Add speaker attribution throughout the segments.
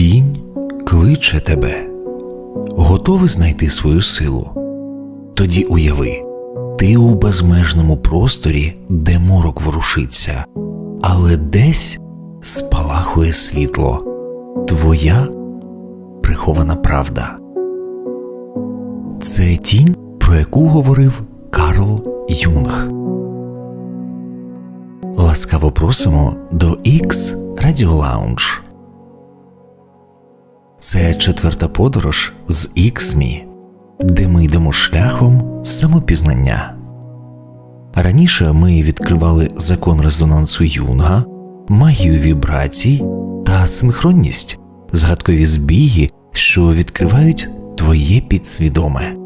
Speaker 1: Тінь кличе тебе, готовий знайти свою силу. Тоді уяви, ти у безмежному просторі, де морок ворушиться, але десь спалахує світло, твоя прихована правда. Це тінь, про яку говорив Карл Юнг. Ласкаво просимо до X Radio Lounge. Це четверта подорож з Іксмі, де ми йдемо шляхом самопізнання. Раніше ми відкривали закон резонансу Юнга, магію вібрацій та синхронність, згадкові збіги, що відкривають твоє підсвідоме.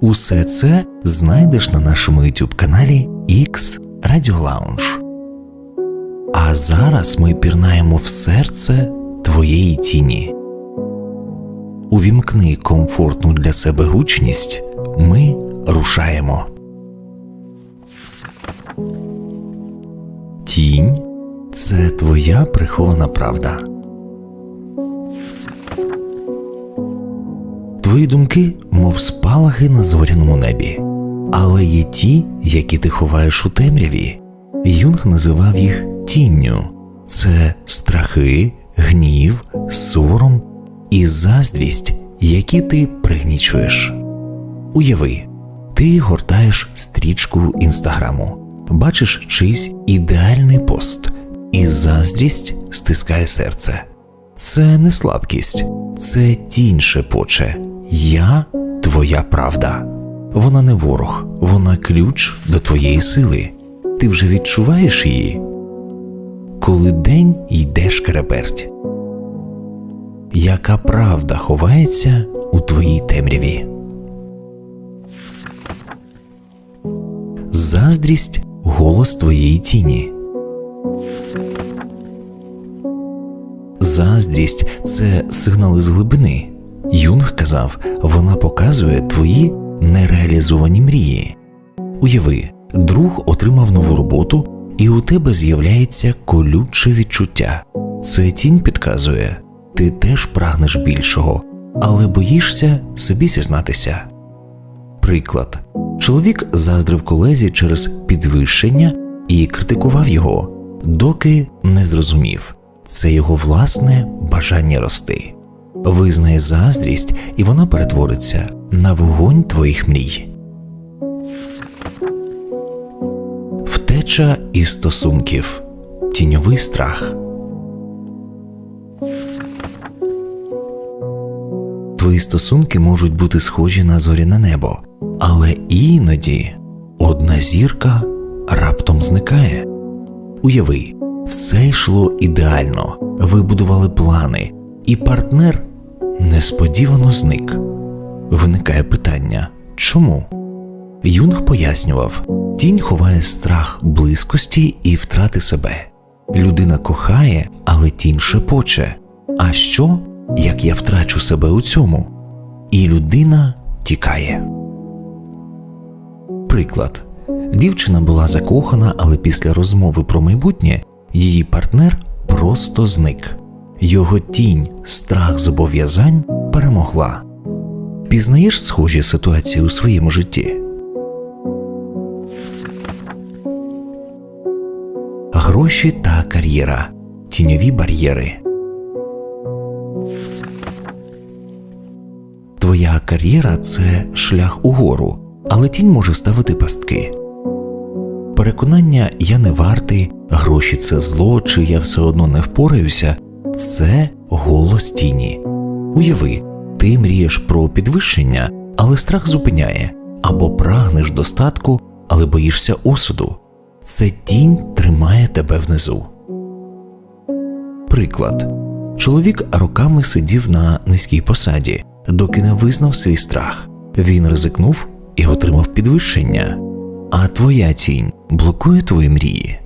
Speaker 1: Усе це знайдеш на нашому YouTube каналі X Radio Lounge. А зараз ми пірнаємо в серце твоєї тіні. Увімкни комфортну для себе гучність. Ми рушаємо. Тінь це твоя прихована правда. Твої думки, мов спалахи на зоряному небі, але є ті, які ти ховаєш у темряві. Юнг називав їх тінню. Це страхи, гнів, сором і заздрість, які ти пригнічуєш. Уяви, ти гортаєш стрічку інстаграму, бачиш чийсь ідеальний пост, і заздрість стискає серце. Це не слабкість, це тінь шепоче. Я твоя правда. Вона не ворог, вона ключ до твоєї сили. Ти вже відчуваєш її, коли день йде шкереберть. Яка правда ховається у твоїй темряві? Заздрість голос твоєї тіні. Заздрість це сигнали з глибини. Юнг казав, вона показує твої нереалізовані мрії. Уяви, друг отримав нову роботу, і у тебе з'являється колюче відчуття. Це тінь підказує, ти теж прагнеш більшого, але боїшся собі зізнатися. Приклад: чоловік заздрив колезі через підвищення і критикував його, доки не зрозумів це його власне бажання рости. Визнає заздрість, і вона перетвориться на вогонь твоїх мрій. Втеча із стосунків. Тіньовий страх. Твої стосунки можуть бути схожі на зоряне небо, але іноді одна зірка раптом зникає. Уяви, все йшло ідеально, ви будували плани, і партнер несподівано зник. Виникає питання чому? Юнг пояснював, тінь ховає страх близькості і втрати себе. Людина кохає, але тінь шепоче. А що, як я втрачу себе у цьому? І людина тікає. Приклад. Дівчина була закохана, але після розмови про майбутнє її партнер просто зник. Його тінь, страх зобов'язань перемогла. Пізнаєш схожі ситуації у своєму житті? Гроші та кар'єра. Тіньові бар'єри. Кар'єра це шлях угору, але тінь може ставити пастки. Переконання я не вартий, гроші це зло, чи я все одно не впораюся це голос тіні. Уяви, ти мрієш про підвищення, але страх зупиняє, або прагнеш достатку, але боїшся осуду. Це тінь тримає тебе внизу. Приклад чоловік роками сидів на низькій посаді, доки не визнав свій страх. Він ризикнув і отримав підвищення, а твоя тінь блокує твої мрії.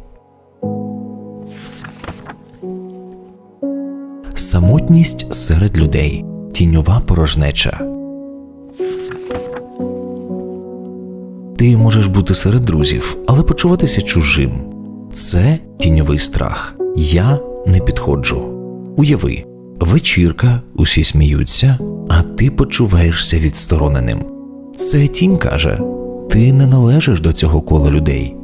Speaker 1: Самотність серед людей, тіньова порожнеча. Ти можеш бути серед друзів, але почуватися чужим. Це тіньовий страх. Я не підходжу. Уяви, Вечірка, усі сміються, а ти почуваєшся відстороненим. Це тінь каже: ти не належиш до цього кола людей.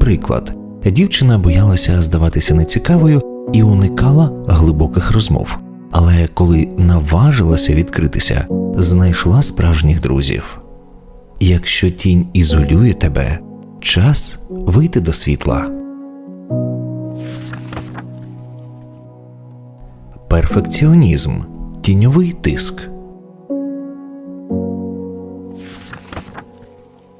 Speaker 1: Приклад: дівчина боялася здаватися нецікавою і уникала глибоких розмов. Але коли наважилася відкритися, знайшла справжніх друзів. Якщо тінь ізолює тебе, час вийти до світла. Перфекціонізм тіньовий тиск.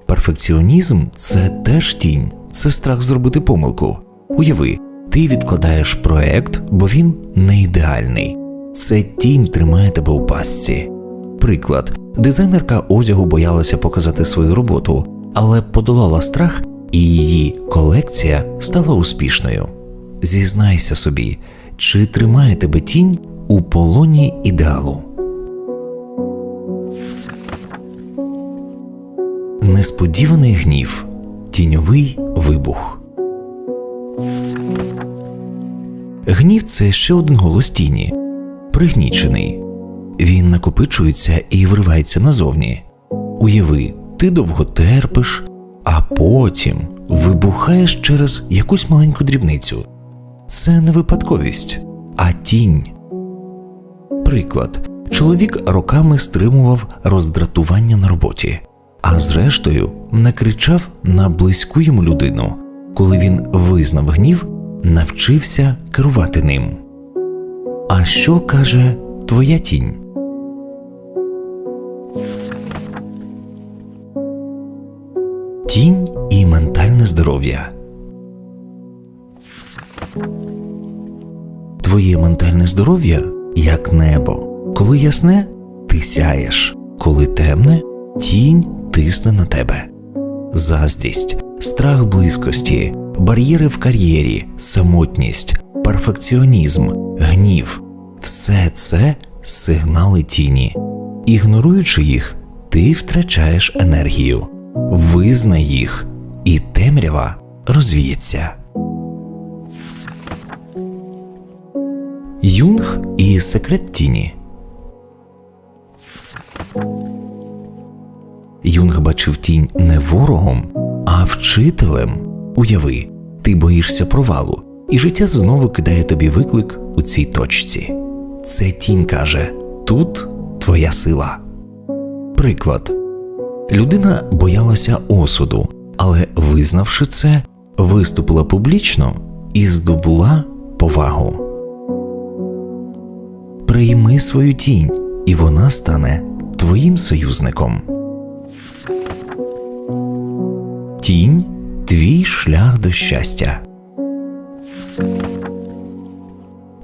Speaker 1: Перфекціонізм це теж тінь, це страх зробити помилку. Уяви, ти відкладаєш проект, бо він не ідеальний. Це тінь тримає тебе у пастці. Приклад: дизайнерка одягу боялася показати свою роботу, але подолала страх, і її колекція стала успішною. Зізнайся собі, чи тримає тебе тінь у полоні ідеалу? Несподіваний гнів, тіньовий вибух. Гнів це ще один голос тіні, пригнічений. Він накопичується і виривається назовні. Уяви, ти довго терпиш, а потім вибухаєш через якусь маленьку дрібницю. Це не випадковість, а тінь. Приклад: чоловік роками стримував роздратування на роботі, а зрештою накричав на близьку йому людину, коли він визнав гнів, навчився керувати ним. А що каже твоя тінь? Тінь і ментальне здоров'я. Твоє ментальне здоров'я як небо. Коли ясне, ти сяєш, коли темне, тінь тисне на тебе. Заздрість, страх близькості, бар'єри в кар'єрі, самотність, перфекціонізм, гнів все це сигнали тіні. Ігноруючи їх, ти втрачаєш енергію, визнай їх, і темрява розвіється. Юнг і секрет тіні. Юнг бачив тінь не ворогом, а вчителем. Уяви, ти боїшся провалу, і життя знову кидає тобі виклик у цій точці. Це тінь каже: тут твоя сила. Приклад. Людина боялася осуду, але, визнавши це, виступила публічно і здобула повагу. Прийми свою тінь, і вона стане твоїм союзником. Тінь твій шлях до щастя.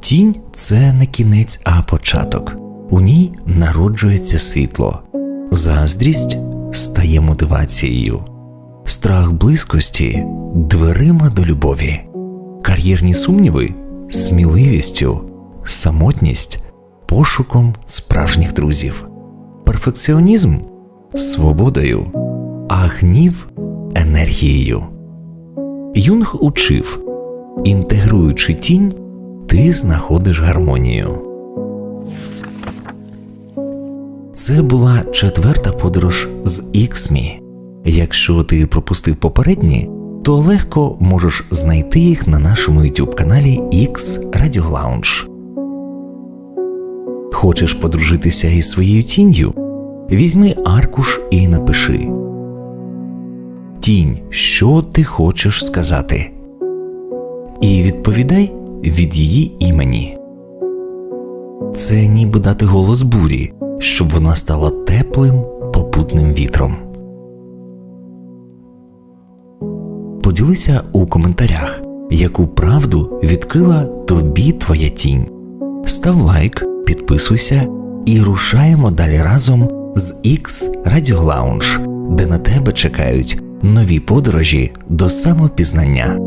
Speaker 1: Тінь це не кінець, а початок. У ній народжується світло. Заздрість стає мотивацією, страх близькості дверима до любові, кар'єрні сумніви сміливістю, самотність пошуком справжніх друзів, перфекціонізм свободою, а гнів енергією. Юнг учив, інтегруючи тінь, ти знаходиш гармонію. Це була четверта подорож з Іксмі. Якщо ти пропустив попередні, то легко можеш знайти їх на нашому YouTube каналі X Radio Lounge. Хочеш подружитися із своєю тінню? Візьми аркуш і напиши. Тінь, що ти хочеш сказати? І відповідай від її імені. Це ніби дати голос бурі, щоб вона стала теплим попутним вітром. Поділися у коментарях, яку правду відкрила тобі твоя тінь. Став лайк, підписуйся і рушаємо далі разом з X Radio Lounge, де на тебе чекають нові подорожі до самопізнання.